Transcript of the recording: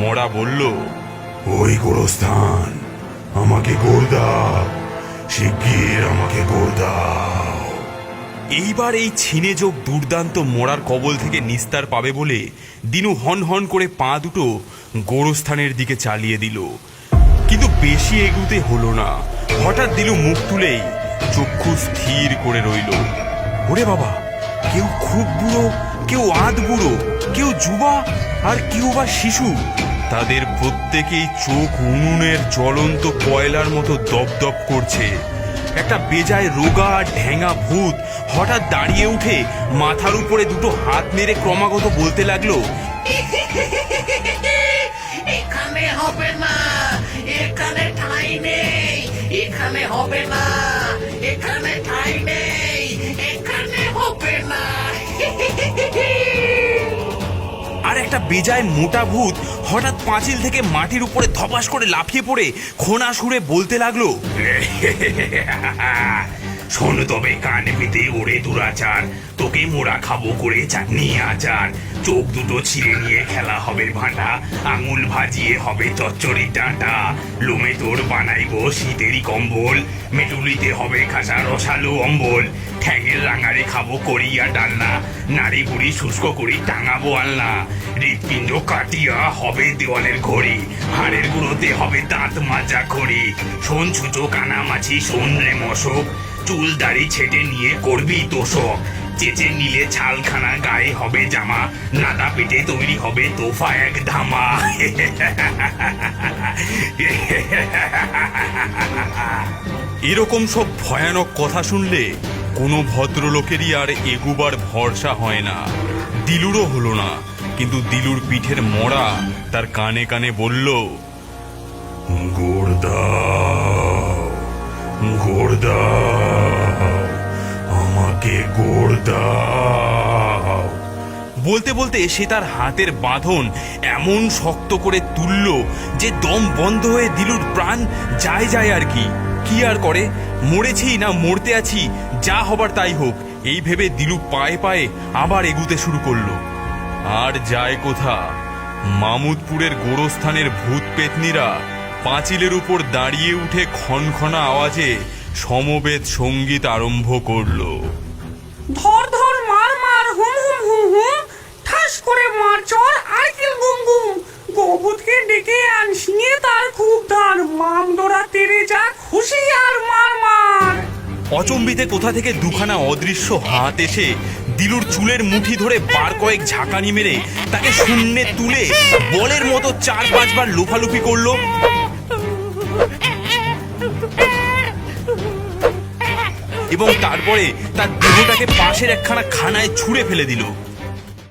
মরা বলল ওই গোরস্থান আমাকে গোর দাও শিগগির আমাকে গোর দাও। এইবার এই ছিনে যোগ দুর্দান্ত মোড়ার কবল থেকে নিস্তার পাবে বলে দিনু হন হন করে পা দুটো গোরস্থানের দিকে চালিয়ে দিল। কিন্তু বেশি এগুতে হলো না। হঠাৎ দিলু মুখ তুলেই চক্ষু স্থির করে রইল। ওরে বাবা কেউ খুব বুড়ো কেউ আধ বুড়ো কেউ যুবা আর কেউ বা শিশু। তাদের প্রত্যেকেই চোখ উনুনের জ্বলন্ত কয়লার মতো দপদপ করছে। একটা বেজায় রোগা ঢ্যাঙা ভূত হঠাৎ দাঁড়িয়ে উঠে মাথার উপরে দুটো হাত মেরে ক্রমাগত বলতে লাগল, এখানে হবে না, এখানে ঠাঁই নেই, এখানে হবে না, এখানে ঠাঁই নেই, এখানে হবে না। একটা বেজায় মোটা ভূত হঠাৎ পাঁচিল থেকে মাটির উপরে ধপাস করে লাফিয়ে পড়ে খোনা সুরে বলতে লাগল শোন তবে, কান পেতে ওরে দুরাচার। তোকে মোড়া খাব করে চাটনি আচার। চোখ দুটো ছিঁড়ে নিয়ে খেলা হবে ভাঁটা। আঙুল ভাজিয়ে হবে চচ্চড়ি ডাঁটা লোমে তোর বানাইবো শীতেরই কম্বল। মেটুলিতে হবে খাসা রসালো অম্বল। ঠ্যাঙের রাঙারে খাব করিয়া ডালনা। নারী বুড়ি শুষ্ক করি টাঙাবো আলনা। হৃৎপিণ্ড কাটিয়া হবে দেওয়ালের ঘড়ি। হাড়ের গুঁড়োতে হবে দাঁত মাজা খড়ি। শোন ছুচো, কানা মাছি, শোন রে মশক। চুল দাড়ি ছেটে নিয়ে করবি তোষক। চেচে নিলে ছালখানা গায়ে হবে জামা, নাদা পেটে তৈরি হবে তোফা এক ধামা। এরকম সব ভয়ানক কথা শুনলে কোনো ভদ্রলোকেরই আর এগুবার ভরসা হয় না। দিলুরও হলো না, কিন্তু দিলুর পিঠের মরা তার কানে কানে বলল গোড় দাও গোড় আমাকে গোড় বলতে বলতে সে তার হাতের বাঁধন এমন শক্ত করে তুলল যে দম বন্ধ হয়ে দিলুর প্রাণ যায় যায় আর কি। কি আর করে? মরেছি না মরতে আছি, যা হবার তাই হোক। এই ভেবে দিলু পায়ে পায়ে আবার এগুতে শুরু করল। আর যায় কোথা? মামুদপুরের গোরস্থানের ভূত পেতনিরা পাঁচিলের উপর দাঁড়িয়ে উঠে খনখনা আওয়াজে সমবেত সংগীত আরম্ভ করল। ধর ধর মার মার হুম হুম হুম হুম ঠাস করে মার চর আইকেল গুম গুম। গোবুতকে ডেকে আন শিঙে তার খুব ধার। মাম দোরা তেরে যা খুশি আর মার মার। অচম্বিতে কোথা থেকে দুখানা অদৃশ্য হাত এসে দিলুর চুলের মুঠি ধরে বার কয়েক ঝাঁকানি মেরে তাকে শূন্যে তুলে বলের মতো চার পাঁচবার লোফালুফি করল। এবং তারপরে তার দেহটাকে পাশের একখানা খানায় ছুঁড়ে ফেলে দিল।